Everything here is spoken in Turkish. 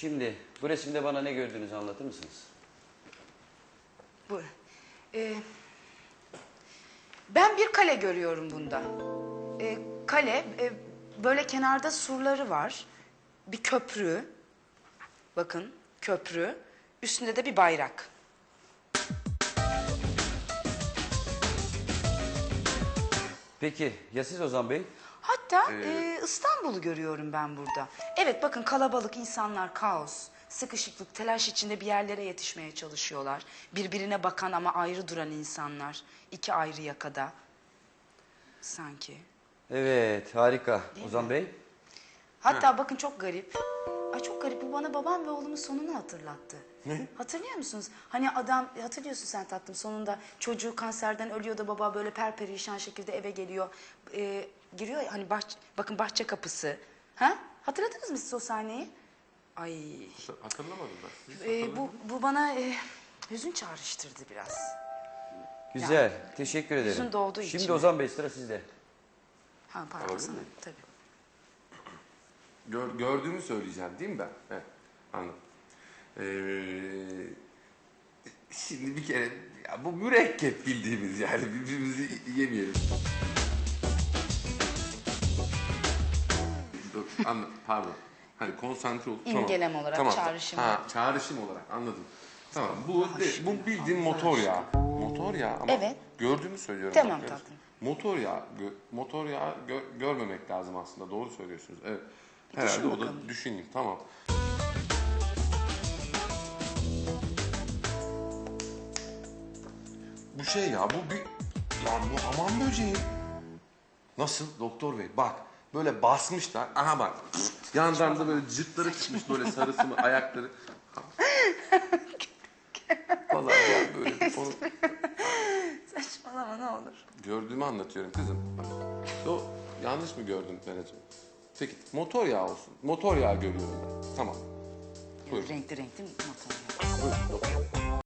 Şimdi bu resimde bana ne gördüğünüzü anlatır mısınız? Bu. Ee, ben bir kale görüyorum bunda. Ee, kale e, böyle kenarda surları var. Bir köprü. Bakın köprü. Üstünde de bir bayrak. Peki ya siz Ozan Bey? Hatta e, İstanbul'u görüyorum ben burada. Evet bakın kalabalık insanlar, kaos, sıkışıklık, telaş içinde bir yerlere yetişmeye çalışıyorlar. Birbirine bakan ama ayrı duran insanlar. iki ayrı yakada. Sanki. Evet harika. Ozan Bey? Hatta bakın çok garip. Ay çok garip bu bana babam ve oğlumun sonunu hatırlattı. Ne? Hatırlıyor musunuz? Hani adam hatırlıyorsun sen tatlım sonunda çocuğu kanserden ölüyor da baba böyle perperişan şekilde eve geliyor. Ee, giriyor ya hani bahç- bakın bahçe kapısı. Ha? Hatırladınız mı siz o sahneyi? Ay Hatırlamadım ben. Siz e, bu, bu bana e, hüzün çağrıştırdı biraz. Güzel. Teşekkür ederim. yüzün doğduğu Şimdi için. Ozan Bey sıra sizde. Ha pardon Olabilir sana mi? tabii. Gör, gördüğümü söyleyeceğim değil mi ben? Evet, anladım. Ee, şimdi bir kere ya bu mürekkep bildiğimiz yani birbirimizi yemeyelim. Dur, anla, pardon. Hani konsantre ol. İmgelem olarak, çağrışım Ha, olarak. çağrışım olarak anladım. Tamam. Bu de, bu bildiğin motor yağı. Motor yağı ama Evet. gördüğümü söylüyorum. Tamam tatlım. Motor gö- motor gö- görmemek lazım aslında. Doğru söylüyorsunuz. Evet. Bir Herhalde düşün o da bakalım. düşüneyim. Tamam. Bu şey ya bu bir... Lan bu hamam böceği. Nasıl doktor bey? Bak böyle basmışlar. Aha bak. Yandan da böyle cırtları çıkmış böyle sarısı mı ayakları. Vallahi ya böyle bir konu. Saçmalama ne olur. Gördüğümü anlatıyorum kızım. O yanlış mı gördüm Ferhat'cığım? Peki motor yağı olsun. Motor yağı görüyorum. Tamam. Buyurun. Renkli renkli motor. Buyurun.